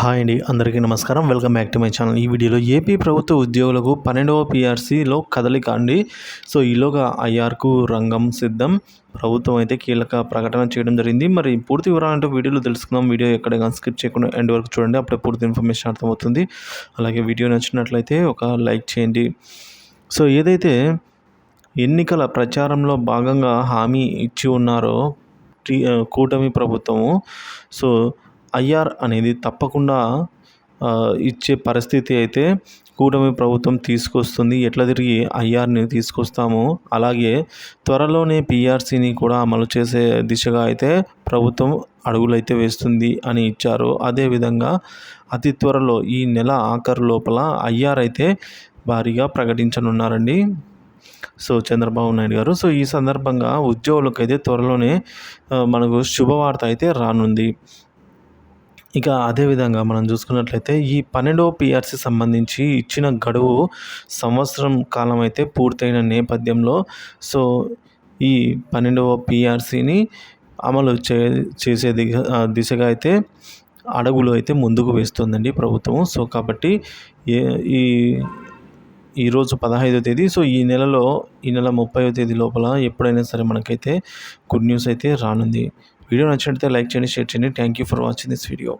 Hi అండి అందరికీ నమస్కారం. Welcome back to my channel. ఈ వీడియోలో ఏపీ ప్రభుత్వ ఉద్యోగులకు పన్నెండవ పిఆర్సీలో కదలిక అండి. సో ఈలోగా ఐఆర్కు రంగం సిద్ధం. ప్రభుత్వం అయితే కీలక ప్రకటన చేయడం జరిగింది. మరి పూర్తి వివరాలంటే వీడియోలో తెలుసుకుందాం. వీడియో ఎక్కడ స్కిప్ చేయకుండా ఎండ్ వరకు చూడండి. అప్పుడే పూర్తి ఇన్ఫర్మేషన్ అర్థమవుతుంది. అలాగే వీడియో నచ్చినట్లయితే ఒక లైక్ చేయండి. సో ఏదైతే ఎన్నికల ప్రచారంలో భాగంగా హామీ ఇచ్చి ఉన్నారో కూటమి ప్రభుత్వము. సో ఐఆర్ అనేది తప్పకుండా ఇచ్చే పరిస్థితి అయితే కూటమి ప్రభుత్వం తీసుకొస్తుంది. ఎట్లా తిరిగి ఐఆర్ని తీసుకొస్తాము అలాగే త్వరలోనే పిఆర్సీని కూడా అమలు చేసే దిశగా అయితే ప్రభుత్వం అడుగులైతే వేస్తుంది అని ఇచ్చారు. అదేవిధంగా అతి త్వరలో ఈ నెల ఆఖరు లోపల ఐఆర్ అయితే భారీగా ప్రకటించనున్నారండి. సో చంద్రబాబు నాయుడు గారు సో ఈ సందర్భంగా ఉద్యోగులకైతే త్వరలోనే మనకు శుభవార్త అయితే రానుంది. ఇక అదేవిధంగా మనం చూసుకున్నట్లయితే ఈ పన్నెండవ పిఆర్సి సంబంధించి ఇచ్చిన గడువు సంవత్సరం కాలం అయితే పూర్తయిన నేపథ్యంలో సో ఈ పన్నెండవ పిఆర్సీని అమలు చే చేసే దిశ దిశగా అయితే అడుగులు అయితే ముందుకు వేస్తుందండి ప్రభుత్వం. సో కాబట్టి ఏ ఈ ఈరోజు పదహైదో తేదీ సో ఈ నెలలో ఈ నెల ముప్పైవ తేదీ లోపల ఎప్పుడైనా సరే మనకైతే గుడ్ న్యూస్ అయితే రానుంది. వీడియో నచ్చినట్లయితే లైక్ చేయండి షేర్ చేయండి. Thank you for watching this video